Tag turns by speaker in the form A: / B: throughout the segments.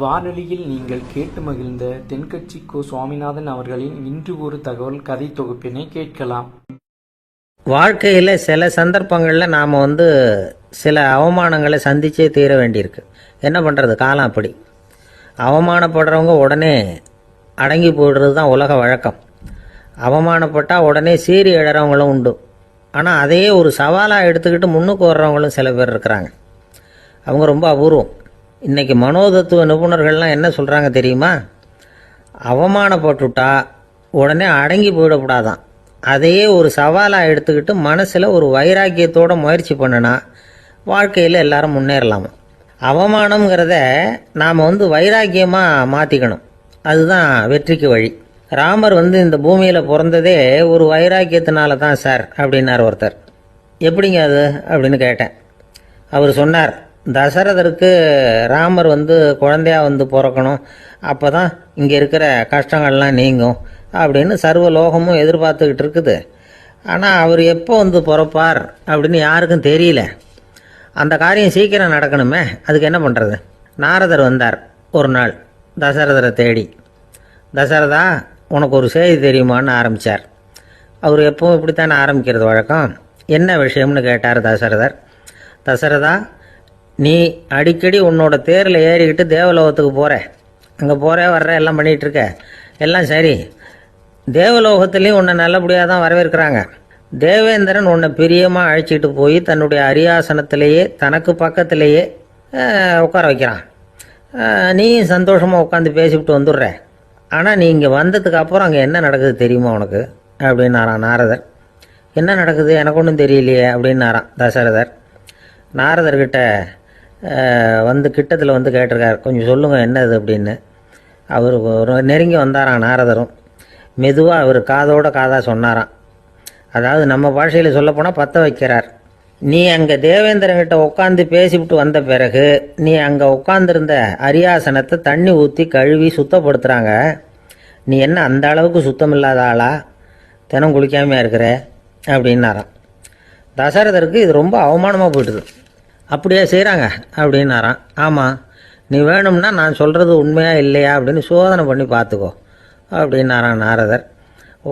A: வானொலியில் நீங்கள் கேட்டு மகிழ்ந்த தென்கட்சி கோ சுவாமிநாதன் அவர்களின் இன்று ஒரு தகவல் கதை தொகுப்பினை கேட்கலாம்.
B: வாழ்க்கையில் சில சந்தர்ப்பங்களில் நாம் வந்து சில அவமானங்களை சந்திச்சே தீர வேண்டியிருக்கு. என்ன பண்ணுறது காலம் அப்படி. அவமானப்படுறவங்க உடனே அடங்கி போடுறது தான் உலக வழக்கம். அவமானப்பட்டால் உடனே சீறி எழறவங்களும் உண்டு. ஆனால் அதையே ஒரு சவாலாக எடுத்துக்கிட்டு முன்னுக்கு வர்றவங்களும் சில பேர் இருக்கிறாங்க. அவங்க ரொம்ப அபூர்வம். இன்றைக்கி மனோதத்துவ நிபுணர்கள்லாம் என்ன சொல்கிறாங்க தெரியுமா? அவமானப்பட்டுட்டா உடனே அடங்கி போயிடக்கூடாதான் அதையே ஒரு சவாலாக எடுத்துக்கிட்டு மனசில் ஒரு வைராக்கியத்தோட முயற்சி பண்ணினா வாழ்க்கையில் எல்லாரும் முன்னேறலாமா? அவமானங்கிறத நாம் வந்து வைராக்கியமாக மாற்றிக்கணும் அதுதான் வெற்றிக்கு வழி. ராமர் வந்து இந்த பூமியில் பிறந்ததே ஒரு வைராக்கியத்தினால தான் சார் அப்படின்னார் ஒருத்தர். எப்படிங்க அது? அப்படின்னு கேட்டேன். அவர் சொன்னார் தசரதருக்கு ராமர் வந்து குழந்தையாக வந்து பிறக்கணும். அப்போ தான் இங்கே இருக்கிற கஷ்டங்கள்லாம் நீங்கும் அப்படின்னு சர்வ லோகமும் எதிர்பார்த்துக்கிட்டு இருக்குது. ஆனால் அவர் எப்போ வந்து பிறப்பார் அப்படின்னு யாருக்கும் தெரியல. அந்த காரியம் சீக்கிரம் நடக்கணுமே. அதுக்கு என்ன பண்ணுறது நாரதர் வந்தார் ஒரு நாள் தசரதரை தேடி. தசரதா உனக்கு ஒரு செய்தி தெரியுமான்னு ஆரம்பித்தார் அவர் எப்பவும் இப்படித்தானே ஆரம்பிக்கிறது வழக்கம்? என்ன விஷயம்னு கேட்டார் தசரதர். தசரதா நீ அடிக்கடி உன்னோட தேரில் ஏறிக்கிட்டு தேவலோகத்துக்கு போகிற அங்கே போகிற வர்ற எல்லாம் பண்ணிகிட்ருக்க. எல்லாம் சரி. தேவலோகத்துலேயும் உன்னை நல்லபடியாக தான் வரவேற்கிறாங்க. தேவேந்திரன் உன்னை பிரியமாக அழைச்சிட்டு போய் தன்னுடைய அரியாசனத்திலேயே தனக்கு பக்கத்திலேயே உட்கார வைக்கிறான். நீயும் சந்தோஷமாக உட்காந்து பேசிவிட்டு வந்துடுற. ஆனால் நீ இங்கே வந்ததுக்கு அப்புறம் அங்கே என்ன நடக்குது தெரியுமா உனக்கு? அப்படின்னாரான் நாரதர். என்ன நடக்குது? எனக்கு ஒன்றும் தெரியலையே அப்படின்னாரான் தசரதர். நாரதர்கிட்ட வந்து கிட்டத்தில் வந்து கேட்டிருக்கார். கொஞ்சம் சொல்லுங்கள் என்னது அப்படின்னு. அவர் ஒரு நெருங்கி வந்தாராம் நாரதரும். மெதுவாக அவர் காதோட காதாக சொன்னாராம். அதாவது நம்ம பாஷையில் சொல்லப்போனால் பற்ற வைக்கிறார். நீ அங்கே தேவேந்திரங்கிட்ட உட்காந்து பேசிவிட்டு வந்த பிறகு நீ அங்கே உட்காந்துருந்த அரியாசனத்தை தண்ணி ஊற்றி கழுவி சுத்தப்படுத்துகிறாங்க நீ என்ன அந்த அளவுக்கு சுத்தம் இல்லாத ஆளா? தினம் குளிக்காமையாக இருக்கிற? அப்படின்னாராம். தசரதருக்கு இது ரொம்ப அவமானமாக போயிட்டுது. அப்படியே செய்கிறாங்க அப்படின்னாராம். ஆமாம் நீ வேணும்னா நான் சொல்கிறது உண்மையாக இல்லையா அப்படின்னு சோதனை பண்ணி பார்த்துக்கோ அப்படின்னாராம் நாரதர்.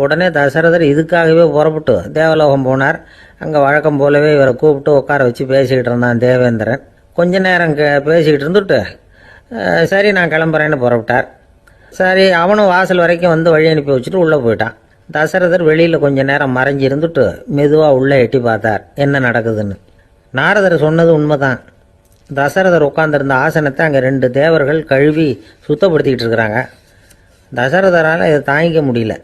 B: உடனே தசரதர் இதுக்காகவே புறப்பட்டு தேவலோகம் போனார். அங்கே வழக்கம் போலவே இவரை கூப்பிட்டு உட்கார வச்சு பேசிக்கிட்டு இருந்தான் தேவேந்திரன். கொஞ்ச நேரம் கே பேசிக்கிட்டு இருந்துட்டு சரி நான் கிளம்புறேன்னு புறப்பட்டார். சரி அவனும் வாசல் வரைக்கும் வந்து வழி அனுப்பி வச்சுட்டு உள்ளே போயிட்டான். தசரதர் வெளியில் கொஞ்ச நேரம் மறைஞ்சு இருந்துட்டு மெதுவாக உள்ளே எட்டி பார்த்தார் என்ன நடக்குதுன்னு. நாரதர் சொன்னது உண்மைதான். தசரதர் உட்காந்துருந்த ஆசனத்தை அங்கே ரெண்டு தேவர்கள் கழுவி சுத்தப்படுத்திக்கிட்டு இருக்கிறாங்க. தசரதரால் இதை தாங்கிக்க முடியல.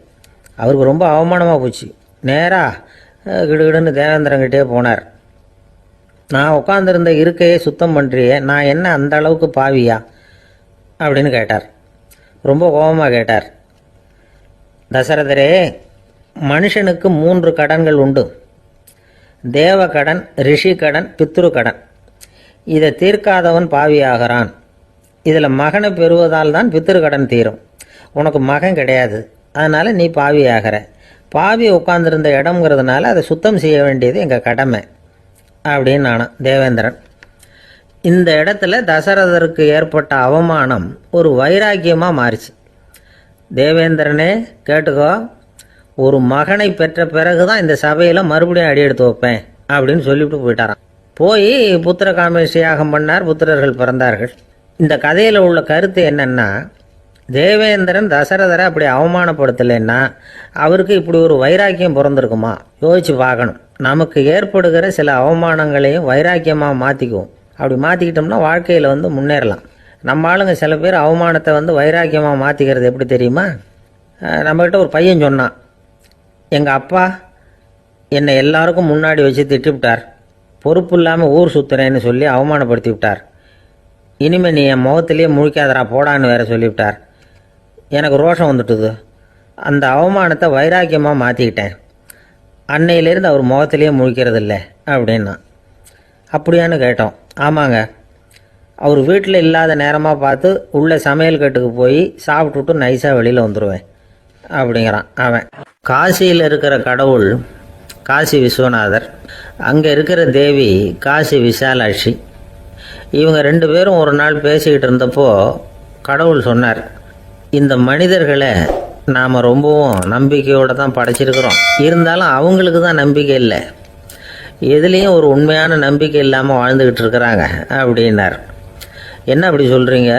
B: அவருக்கு ரொம்ப அவமானமாக போச்சு. நேராக கிடுகிடுன்னு தேவேந்திரங்கிட்டே போனார். நான் உட்காந்துருந்த இருக்கையே சுத்தம் பண்ணுறியே நான் என்ன அந்த அளவுக்கு பாவியா? அப்படின்னு கேட்டார். ரொம்ப கோபமாக கேட்டார். தசரதரே மனுஷனுக்கு மூன்று கடன்கள் உண்டு. தேவ கடன் பித்ருக்கடன் பித்ரு கடன் இதை தீர்க்காதவன் பாவியாகிறான். இதில் மகனை பெறுவதால் தான் பித்ரு கடன் தீரும். உனக்கு மகன் கிடையாது. அதனால் நீ பாவியாகிற. பாவி உட்கார்ந்துருந்த இடம்ங்கிறதுனால அதை சுத்தம் செய்ய வேண்டியது எங்கள் கடமை. அப்படின்னு நானும் தேவேந்திரன். இந்த இடத்துல தசரதருக்கு ஏற்பட்ட அவமானம் ஒரு வைராக்கியமாக மாறிச்சு. தேவேந்திரனே கேட்டுக்கோ. ஒரு மகனை பெற்ற பிறகு தான் இந்த சபையில் மறுபடியும் அடி எடுத்து வைப்பேன் அப்படின்னு சொல்லிவிட்டு போயிட்டாராம். போய் புத்திர காமேஷ் யாகம் பண்ணார் புத்திரர்கள் பிறந்தார்கள். இந்த கதையில் உள்ள கருத்து என்னன்னா தேவேந்திரன் தசரதரை அப்படி அவமானப்படுத்தலைன்னா அவருக்கு இப்படி ஒரு வைராக்கியம் பிறந்திருக்குமா? யோசிச்சு பார்க்கணும். நமக்கு ஏற்படுகிற சில அவமானங்களையும் வைராக்கியமாக மாற்றிக்குவோம் அப்படி மாற்றிக்கிட்டோம்னா வாழ்க்கையில் வந்து முன்னேறலாம். நம்ம ஆளுங்க சில பேர் அவமானத்தை வந்து வைராக்கியமாக மாற்றிக்கிறது எப்படி தெரியுமா? நம்மகிட்ட ஒரு பையன் சொன்னான் எங்கள் அப்பா என்னை எல்லாருக்கும் முன்னாடி வச்சு திட்டுவிட்டார். பொறுப்பு இல்லாமல் ஊர் சுற்றுறேன்னு சொல்லி அவமானப்படுத்தி விட்டார். இனிமேல் நீ என் முகத்திலேயே முழிக்காதரா போடான்னு வேற சொல்லிவிட்டார் எனக்கு ரோஷம் வந்துட்டுது. அந்த அவமானத்தை வைராக்கியமாக மாற்றிக்கிட்டேன் அன்னையிலேருந்து அவர் முகத்திலேயே முழிக்கிறது இல்லை அப்படின்னா. அப்படியான்னு கேட்டோம். ஆமாங்க. அவர் வீட்டில் இல்லாத நேரமாக பார்த்து உள்ளே சமையல் கட்டுக்கு போய் சாப்பிட்டுட்டு நைஸாக வெளியில் வந்துடுவேன் அப்படிங்கிறான் அவன். காசியில் இருக்கிற கடவுள் காசி விஸ்வநாதர். அங்கே இருக்கிற தேவி காசி விசாலாட்சி. இவங்க ரெண்டு பேரும் ஒரு நாள் பேசிக்கிட்டு இருந்தப்போ கடவுள் சொன்னார் இந்த மனிதர்களை நாம் ரொம்பவும் நம்பிக்கையோடு தான் படைச்சிருக்கிறோம். இருந்தாலும் அவங்களுக்கு தான் நம்பிக்கை இல்லை. எதுலேயும் ஒரு உண்மையான நம்பிக்கை இல்லாமல் வாழ்ந்துக்கிட்டு இருக்கிறாங்க அப்படின்னார். என்ன அப்படி சொல்கிறீங்க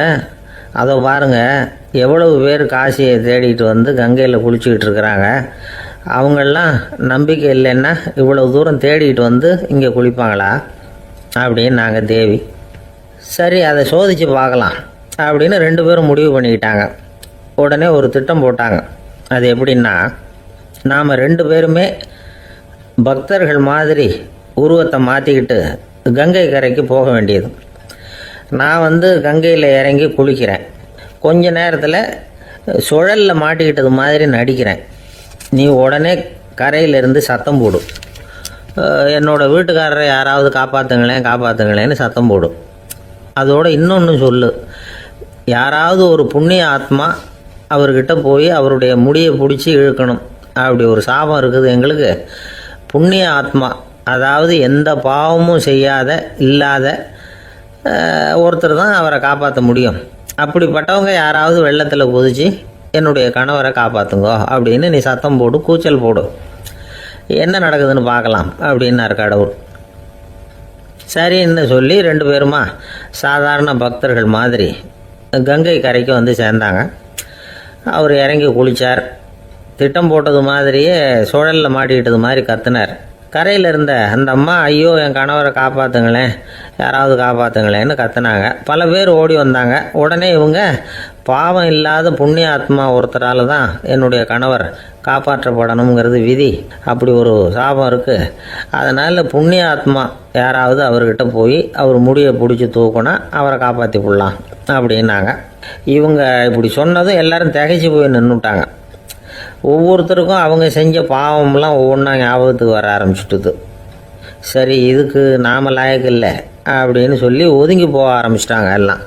B: அதை பாருங்கள் எவ்வளவு பேர் காசியை தேடிட்டு வந்து கங்கையில் குளிச்சுக்கிட்டு இருக்கிறாங்க. அவங்கெல்லாம் நம்பிக்கை இல்லைன்னா இவ்வளோ தூரம் தேடிட்டு வந்து இங்கே குளிப்பாங்களா? அப்படின்னு நாங்கள் தேவி சரி அதை சோதித்து பார்க்கலாம் அப்படின்னு ரெண்டு பேரும் முடிவு பண்ணிக்கிட்டாங்க. உடனே ஒரு திட்டம் போட்டாங்க. அது எப்படின்னா நாம் ரெண்டு பேருமே பக்தர்கள் மாதிரி உருவத்தை மாற்றிக்கிட்டு கங்கை கரைக்கு போக வேண்டியது. நான் வந்து கங்கையில் இறங்கி குளிக்கிறேன். கொஞ்ச நேரத்தில் சுழலில் மாட்டிக்கிட்டது மாதிரி நடிக்கிறேன். நீ உடனே கரையிலிருந்து சத்தம் போடும் என்னோடய என்னோட வீட்டுக்காரரை யாராவது காப்பாற்றுங்களேன் காப்பாற்றுங்களேன்னு சத்தம் போடும் அதோட இன்னொன்று சொல்லு. யாராவது ஒரு புண்ணிய ஆத்மா அவர்கிட்ட போய் அவருடைய முடியை பிடிச்சி இழுக்கணும். அப்படி ஒரு சாபம் இருக்குது எங்களுக்கு. புண்ணிய ஆத்மா அதாவது எந்த பாவமும் செய்யாத இல்லாத ஒருத்தர் தான் அவரை காப்பாற்ற முடியும். அப்படிப்பட்டவங்க யாராவது வெள்ளத்தில் குதிச்சு என்னுடைய கணவரை காப்பாற்றுங்கோ அப்படின்னு நீ சத்தம் போடு கூச்சல் போடு. என்ன நடக்குதுன்னு பார்க்கலாம் அப்படின்னார் கடவுள். சரின்னு சொல்லி ரெண்டு பேருமா சாதாரண பக்தர்கள் மாதிரி கங்கை கரைக்கு வந்து சேர்ந்தாங்க. அவர் இறங்கி குளித்தார் திட்டம் போட்டது மாதிரியே சுழலில் மாட்டிக்கிட்டது மாதிரி கத்துனார். கரையில் இருந்த அந்த அம்மா ஐயோ என் கணவரை காப்பாற்றுங்களேன் யாராவது காப்பாற்றுங்களேன்னு கத்துனாங்க. பல பேர் ஓடி வந்தாங்க. உடனே இவங்க பாவம் இல்லாத புண்ணிய ஆத்மா ஒருத்தரால் தான் என்னுடைய கணவர் காப்பாற்றப்படணுங்கிறது விதி. அப்படி ஒரு சாபம் இருக்குது அதனால் புண்ணிய ஆத்மா யாராவது அவர்கிட்ட போய் அவர் முடியை பிடிச்சி தூக்குனா அவரை காப்பாற்றி விடலாம் அப்படின்னாங்க. இவங்க இப்படி சொன்னதும் எல்லாரும் திகைச்சு போய் நின்றுட்டாங்க ஒவ்வொருத்தருக்கும் அவங்க செஞ்ச பாவம்லாம் ஒவ்வொன்றா ஞாபகத்துக்கு வர ஆரம்பிச்சுட்டுது. சரி இதுக்கு நாம லாயக்கு இல்லை அப்படின்னு சொல்லி ஒதுங்கி போக ஆரம்பிச்சிட்டாங்க எல்லாம்.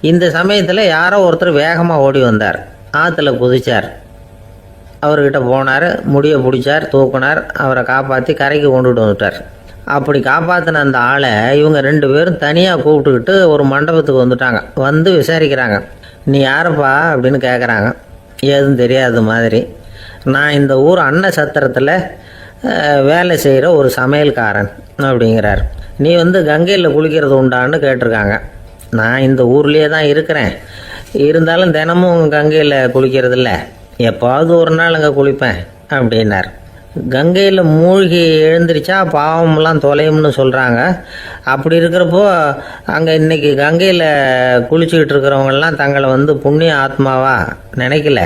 B: இந்த சமயத்தில் யாரோ ஒருத்தர் வேகமாக ஓடி வந்தார். ஆற்றுல குதிச்சார். அவர்கிட்ட போனார் முடியை பிடிச்சார் தூக்குனார் அவரை காப்பாற்றி கரைக்கு கொண்டுட்டு வந்துட்டார். அப்படி காப்பாற்றின அந்த ஆளை இவங்க ரெண்டு பேரும் தனியாக கூப்பிட்டுக்கிட்டு ஒரு மண்டபத்துக்கு வந்துட்டாங்க. வந்து விசாரிக்கிறாங்க. நீ யாரப்பா? அப்படின்னு கேட்குறாங்க ஏதும் தெரியாத மாதிரி. நான் இந்த ஊர் அன்ன சத்திரத்தில் வேலை செய்கிற ஒரு சமையல்காரன் அப்படிங்கிறார். நீ வந்து கங்கையில் குளிக்கிறது உண்டான்னு கேட்டிருக்காங்க. நான் இந்த ஊர்லேயே தான் இருக்கிறேன். இருந்தாலும் தினமும் கங்கையில் குளிக்கிறது இல்லை எப்பாவது ஒரு நாள் அங்கே குளிப்பேன் அப்படின்னார். கங்கையில் மூழ்கி எழுந்திரிச்சா பாவம்லாம் தொலையும்னு சொல்கிறாங்க அப்படி இருக்கிறப்போ அங்கே இன்னைக்கு கங்கையில் குளிச்சுக்கிட்டு இருக்கிறவங்கெல்லாம் தங்களை வந்து புண்ணிய ஆத்மாவா நினைக்கல.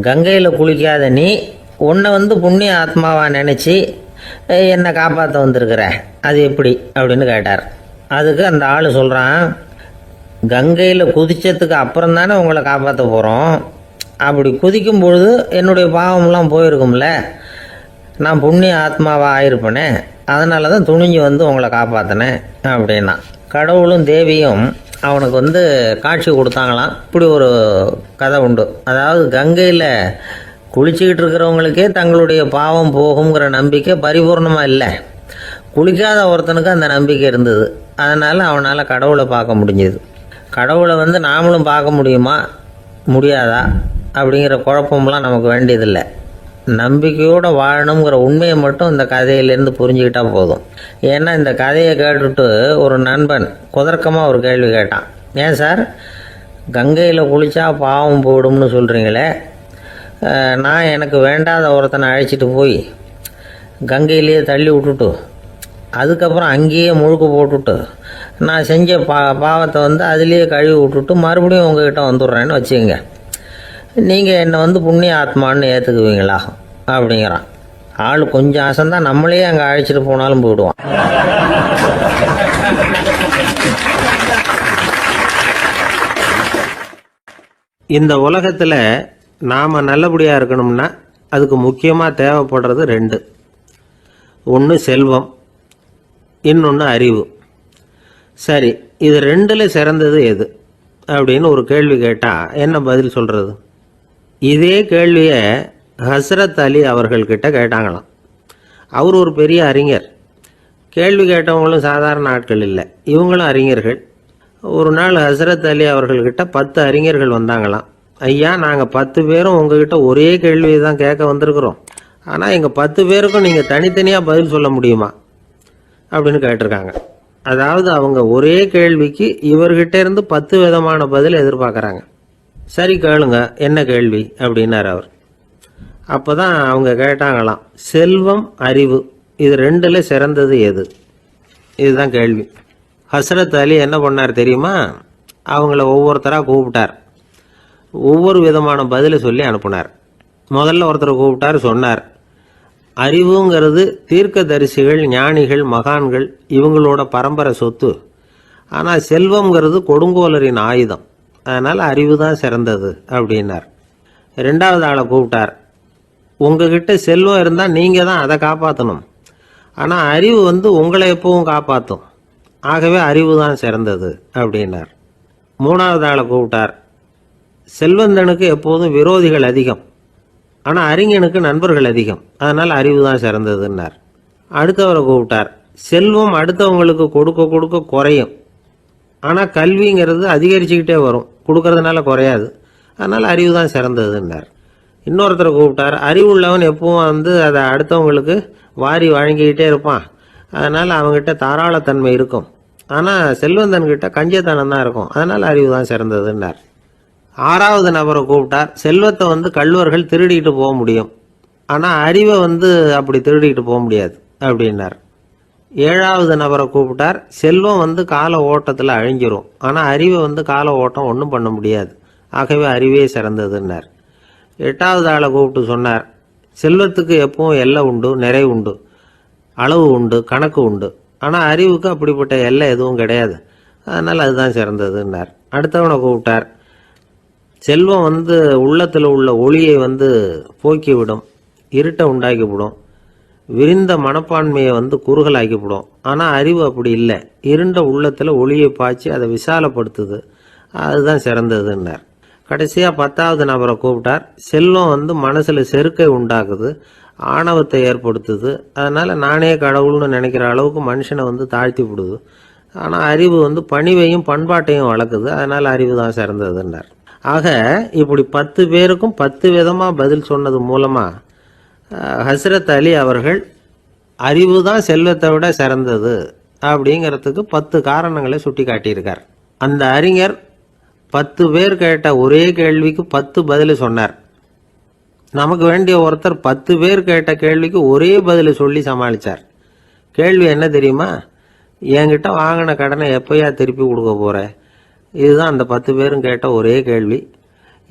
B: கங்கையில் குளிக்காத நீ உன்னை வந்து புண்ணிய ஆத்மாவா நினச்சி என்னை காப்பாற்ற வந்திருக்கிற? அது எப்படி? அப்படின்னு கேட்டார். அதுக்கு அந்த ஆள் சொல்கிறான் கங்கையில் குதித்ததுக்கு அப்புறம் தானே உங்களை காப்பாற்ற போகிறோம் அப்படி குதிக்கும் பொழுது என்னுடைய பாவம்லாம் போயிருக்கும்ல. நான் புண்ணிய ஆத்மாவாக ஆயிருப்பேனே அதனால தான் துணிஞ்சு வந்து உங்களை காப்பாற்றினேன் அப்படின்னா. கடவுளும் தேவியும் அவனுக்கு வந்து காட்சி கொடுத்தாங்களாம். இப்படி ஒரு கதை உண்டு. அதாவது கங்கையில் குளிச்சுக்கிட்டு இருக்கிறவங்களுக்கே தங்களுடைய பாவம் போகுங்கிற நம்பிக்கை பரிபூர்ணமாக இல்லை. குளிக்காத ஒருத்தனுக்கு அந்த நம்பிக்கை இருந்தது. அதனால் அவனால் கடவுளை பார்க்க முடிஞ்சது. கடவுளை வந்து நாமளும் பார்க்க முடியுமா? முடியாதா? அப்படிங்கிற குழப்பம்லாம் நமக்கு வேண்டியதில்லை. நம்பிக்கையோடு வாழணுங்கிற உண்மையை மட்டும் இந்த கதையிலேருந்து புரிஞ்சுக்கிட்டால் போதும். ஏன்னா இந்த கதையை கேட்டுட்டு ஒரு நண்பன் குதர்க்கமாக ஒரு கேள்வி கேட்டான். ஏன் சார்? கங்கையில் குளித்தா பாவம் போடும்னு சொல்கிறீங்களே நான் எனக்கு வேண்டாத ஒருத்தனை அழைச்சிட்டு போய் கங்கையிலேயே தள்ளி விட்டுட்டு அதுக்கப்புறம் அங்கேயே முழுக்க போட்டுட்டு நான் செஞ்ச பா பாவத்தை வந்து அதுலேயே கழுவி விட்டுட்டு மறுபடியும் உங்ககிட்ட வந்துடுறேன்னு வச்சுக்கோங்க. நீங்கள் என்னை வந்து புண்ணிய ஆத்மான்னு ஏற்றுக்குவீங்களா அப்படிங்கிறான். ஆள் கொஞ்சம் ஆசைந்தான் நம்மளே அங்கே அழைச்சிட்டு போனாலும் போயிடுவான். இந்த உலகத்தில் நாம் நல்லபடியாக இருக்கணும்னா அதுக்கு முக்கியமாக தேவைப்படுறது ரெண்டு. ஒன்று செல்வம் இன்னொன்று அறிவு. சரி இது ரெண்டில் சிறந்தது எது? அப்படின்னு ஒரு கேள்வி கேட்டால் என்ன பதில் சொல்கிறது இதே கேள்வியை ஹஸ்ரத் அலி அவர்கள்கிட்ட கேட்டாங்களாம். அவர் ஒரு பெரிய அறிஞர். கேள்வி கேட்டவங்களும் சாதாரண ஆட்கள் இல்லை. இவங்களும் அறிஞர்கள். ஒரு நாள் ஹசரத் அலி அவர்கள்கிட்ட பத்து அறிஞர்கள் வந்தாங்களாம். ஐயா நாங்கள் பத்து பேரும் உங்ககிட்ட ஒரே கேள்வி தான் கேட்க வந்திருக்கிறோம். ஆனால் எங்கள் பத்து பேருக்கும் நீங்கள் தனித்தனியாக பதில் சொல்ல முடியுமா? அப்படின்னு கேட்டிருக்காங்க. அதாவது அவங்க ஒரே கேள்விக்கு இவர்கிட்ட இருந்து பத்து விதமான பதில் எதிர்பார்க்குறாங்க. சரி கேளுங்க என்ன கேள்வி? அப்படின்னார் அவர். அப்போ தான் அவங்க கேட்டாங்களாம் செல்வம் அறிவு இது ரெண்டில் சிறந்தது எது? இதுதான் கேள்வி. ஹசரத் அலி என்ன பண்ணார் தெரியுமா? அவங்கள ஒவ்வொருத்தராக கூப்பிட்டார். ஒவ்வொரு விதமான பதிலை சொல்லி அனுப்புனார். முதல்ல ஒருத்தரை கூப்பிட்டார் சொன்னார் அறிவுங்கிறது தீர்க்க தரிசிகள் ஞானிகள் மகான்கள் இவங்களோட பரம்பரை சொத்து. ஆனால் செல்வம்ங்கிறது கொடுங்கோலரின் ஆயுதம். அதனால் அறிவு தான் சிறந்தது அப்படின்னார். ரெண்டாவது ஆளை கூப்பிட்டார். உங்ககிட்ட செல்வம் இருந்தால் நீங்கள் தான் அதை காப்பாற்றணும் ஆனால் அறிவு வந்து உங்களை எப்பவும் காப்பாற்றும் ஆகவே அறிவு தான் சிறந்தது அப்படின்னார். மூணாவது ஆளை கூப்பிட்டார். செல்வந்தனுக்கு எப்போதும் விரோதிகள் அதிகம். ஆனால் அறிஞனுக்கு நண்பர்கள் அதிகம். அதனால் அறிவு தான் சிறந்ததுன்னார். அடுத்தவரை கூப்பிட்டார். செல்வம் அடுத்தவங்களுக்கு கொடுக்க கொடுக்க குறையும். ஆனால் கல்விங்கிறது அதிகரிச்சுக்கிட்டே வரும். கொடுக்கறதுனால குறையாது. அதனால் அறிவு தான் சிறந்ததுன்னார். இன்னொருத்தரை கூப்பிட்டார். அறிவுள்ளவன் எப்பவும் வந்து அதை அடுத்தவங்களுக்கு வாரி வழங்கிக்கிட்டே இருப்பான். அதனால் அவங்ககிட்ட தாராளத்தன்மை இருக்கும். ஆனால் செல்வந்தன்கிட்ட கஞ்சத்தனம் தான் இருக்கும். அதனால் அறிவு தான் சிறந்ததுன்னார். ஆறாவது நபரை கூப்பிட்டார். செல்வத்தை வந்து கல்வர்கள் திருடிட்டு போக முடியும். ஆனால் அறிவை வந்து அப்படி திருடிட்டு போக முடியாது. அப்படின்னார். ஏழாவது நபரை கூப்பிட்டார். செல்வம் வந்து கால ஓட்டத்தில் அழிஞ்சிரும். ஆனால் அறிவை வந்து கால ஓட்டம் ஒன்றும் பண்ண முடியாது. ஆகவே அறிவே சிறந்ததுன்னார். எட்டாவது ஆளை கூப்பிட்டு சொன்னார். செல்வத்துக்கு எப்பவும் எல்லை உண்டு நிறை உண்டு அளவு உண்டு கணக்கு உண்டு. ஆனால் அறிவுக்கு அப்படிப்பட்ட எல்லை எதுவும் கிடையாது. அதனால் அதுதான் சிறந்ததுன்னார். அடுத்தவனை கூப்பிட்டார். செல்வம் வந்து உள்ளத்தில் உள்ள ஒளியை வந்து போக்கிவிடும் இருட்டை உண்டாக்கிவிடும். விரிந்த மனப்பான்மையை வந்து குறுகலாக்கிவிடும். ஆனால் அறிவு அப்படி இல்லை. இருண்ட உள்ளத்தில் ஒளியை பாய்ச்சி அதை விசாலப்படுத்துது. அதுதான் சிறந்ததுன்னார். கடைசியாக பத்தாவது நபரை கூப்பிட்டார். செல்வம் வந்து மனசில் செருக்கை உண்டாக்குது. ஆணவத்தை ஏற்படுத்துது. அதனால் நானே கடவுள்னு நினைக்கிற அளவுக்கு மனுஷனை வந்து தாழ்த்தி விடுது. ஆனால் அறிவு வந்து பணிவையும் பண்பாட்டையும் வளர்க்குது. அதனால் அறிவு தான் சிறந்ததுன்னார். ஆக இப்படி பத்து பேருக்கும் பத்து விதமாக பதில் சொன்னது மூலமாக ஹஸ்ரத் அலி அவர்கள் அறிவு தான் செல்வத்தை விட சிறந்தது அப்படிங்கிறதுக்கு பத்து காரணங்களை சுட்டி காட்டியிருக்கார் அந்த அறிஞர் பத்து பேர் கேட்ட ஒரே கேள்விக்கு பத்து பதில் சொன்னார். நமக்கு வேண்டிய ஒருத்தர் பத்து பேர் கேட்ட கேள்விக்கு ஒரே பதில் சொல்லி சமாளித்தார் கேள்வி என்ன தெரியுமா? என்கிட்ட வாங்கின கடனை எப்போயா திருப்பி கொடுக்க போகிற இதுதான் அந்த பத்து பேரும் கேட்ட ஒரே கேள்வி.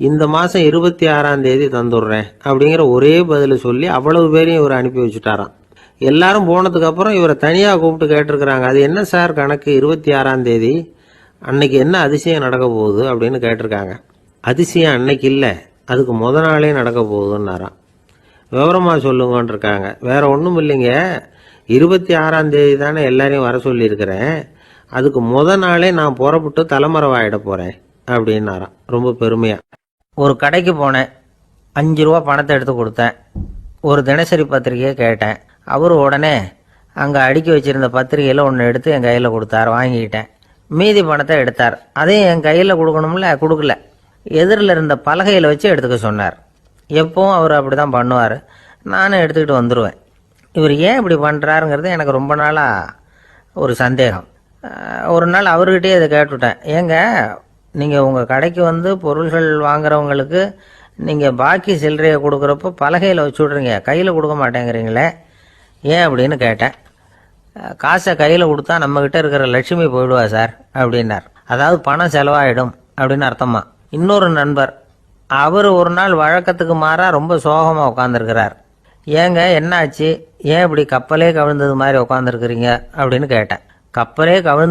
B: இந்த மாதம் இருபத்தி ஆறாம் தேதி தந்துடுறேன் அப்படிங்கிற ஒரே பதில் சொல்லி அவ்வளவு பேரையும் இவர் அனுப்பி வச்சுட்டாராம். எல்லாரும் போனதுக்கு அப்புறம் இவரை தனியாக கூப்பிட்டு கேட்டிருக்கிறாங்க. அது என்ன சார் கணக்கு? இருபத்தி ஆறாம் தேதி. அன்னைக்கு என்ன அதிசயம் நடக்க போகுது அப்படின்னு கேட்டிருக்காங்க. அதிசயம் அன்னைக்கு இல்லை. அதுக்கு முத நாளே நடக்க போகுதுன்னாராம். விவரமாக சொல்லுங்கன்னு இருக்காங்க வேற ஒன்றும் இல்லைங்க. இருபத்தி ஆறாம் தேதி தானே எல்லாரையும் வர சொல்லியிருக்கிறேன். அதுக்கு முத நாளே நான் புறப்பட்டு தலைமறைவாயிட போகிறேன் அப்படின்னாராம். ரொம்ப பெருமையாக ஒரு கடைக்கு போனேன். அஞ்சு ரூபா பணத்தை எடுத்து கொடுத்தேன். ஒரு தினசரி பத்திரிகையை கேட்டேன். அவர் உடனே அங்கே அடுக்கி வச்சிருந்த பத்திரிகையில் ஒன்று எடுத்து என் கையில் கொடுத்தார் வாங்கிக்கிட்டேன். மீதி பணத்தை எடுத்தார். அதையும் என் கையில் கொடுக்கணும்ல? கொடுக்கல. எதிரில் இருந்த பலகையில் வச்சு எடுத்துக்க சொன்னார். எப்பவும் அவர் அப்படி தான் பண்ணுவார். நானும் எடுத்துக்கிட்டு வந்துடுவேன் இவர் ஏன் இப்படி பண்ணுறாருங்கிறது எனக்கு ரொம்ப நாளாக ஒரு சந்தேகம். ஒரு நாள் அவர்கிட்டயே இதை கேட்டுவிட்டேன் ஏங்க நீங்கள் உங்கள் கடைக்கு வந்து பொருள்கள் வாங்குறவங்களுக்கு நீங்கள் பாக்கி சில்லறையை கொடுக்குறப்போ பலகையில் வச்சு விட்றீங்க. கையில் கொடுக்க மாட்டேங்கிறீங்களே. ஏன் அப்படின்னு கேட்டேன். காசை கையில் கொடுத்தா நம்மக்கிட்ட இருக்கிற லட்சுமி போயிடுவா சார் அப்படின்னார். அதாவது பணம் செலவாயிடும் அப்படின்னு அர்த்தமா? இன்னொரு நண்பர் அவர் ஒரு நாள் வழக்கத்துக்கு மாறா ரொம்ப சோகமாக உட்காந்துருக்கிறார் ஏங்க என்னாச்சு? ஏன் இப்படி கப்பலே கவிழ்ந்தது மாதிரி உட்காந்துருக்குறீங்க அப்படின்னு கேட்டேன். கப்பலே கவிழ்ந்து